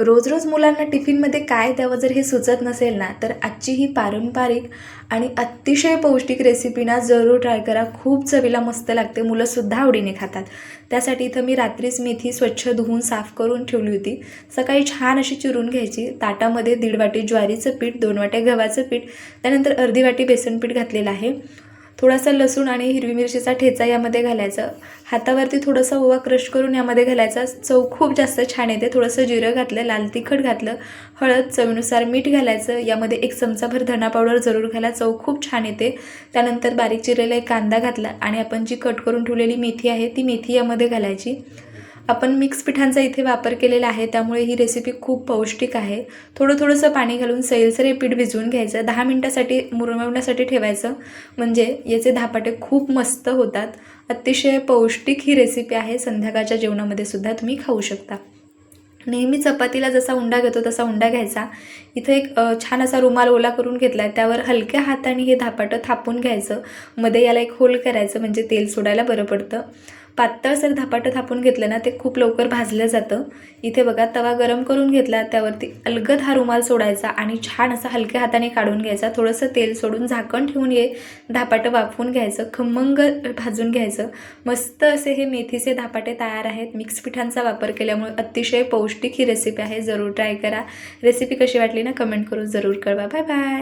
रोज रोज मुलांना टिफिनमध्ये काय द्यावं जर हे सुचत नसेल ना तर आजची ही पारंपरिक आणि अतिशय पौष्टिक रेसिपी ना जरूर ट्राय करा. खूप चवीला मस्त लागते. मुलंसुद्धा आवडीने खातात. त्यासाठी इथं मी रात्रीच मेथी स्वच्छ धुवून साफ करून ठेवली होती. सकाळी छान अशी चिरून घ्यायची. ताटामध्ये दीड वाटी ज्वारीचं पीठ दोन वाट्या गव्हाचं पीठ त्यानंतर अर्धी वाटी बेसन पीठ घातलेलं आहे. थोडासा लसूण आणि हिरवी मिरचीचा ठेचा यामध्ये घालायचा. हातावरती थोडंसं ओवा क्रश करून यामध्ये घालायचा. चव खूप जास्त छान येते. थोडंसं जिरं घातलं लाल तिखट घातलं हळद चवीनुसार मीठ घालायचं. यामध्ये एक चमचाभर धना पावडर जरूर घाला. चव खूप छान येते. त्यानंतर बारीक चिरलेला एक कांदा घातला आणि आपण जी कट करून ठेवलेली मेथी आहे ती मेथी यामध्ये घालायची. आपण मिक्स पिठांचा इथे वापर केलेला आहे त्यामुळे ही रेसिपी खूप पौष्टिक आहे. थोडं थोडंसं पाणी घालून सैलसर हे पीठ भिजवून घ्यायचं. दहा मिनटासाठी मुरमवण्यासाठी ठेवायचं. म्हणजे याचे धापाटे खूप मस्त होतात. अतिशय पौष्टिक ही रेसिपी आहे. संध्याकाळच्या जेवणामध्ये सुद्धा तुम्ही खाऊ शकता. नेहमी चपातीला जसा उंडा घेतो तसा उंडा घ्यायचा. इथं एक छान असा रुमाल ओला करून घेतला आहे त्यावर हलक्या हाताने हे धापाटं थापून घ्यायचं. मध्ये याला एक होल करायचं म्हणजे तेल सोडायला बरं पडतं. पातळ जर धापाटं थापून घेतलं ना ते खूप लवकर भाजलं जातं. इथे बघा तवा गरम करून घेतला त्यावरती अलगद हा रुमाल सोडायचा आणि छान असा हलक्या हाताने काढून घ्यायचा. थोडंसं तेल सोडून झाकण ठेवून हे धापाटं वाफवून घ्यायचं खमंग भाजून घ्यायचं. मस्त असे हे मेथीचे धापाटे तयार आहेत. मिक्स पिठांचा वापर केल्यामुळे अतिशय पौष्टिक ही रेसिपी आहे. जरूर ट्राय करा. रेसिपी कशी वाटली ना कमेंट करून जरूर कळवा. Bye bye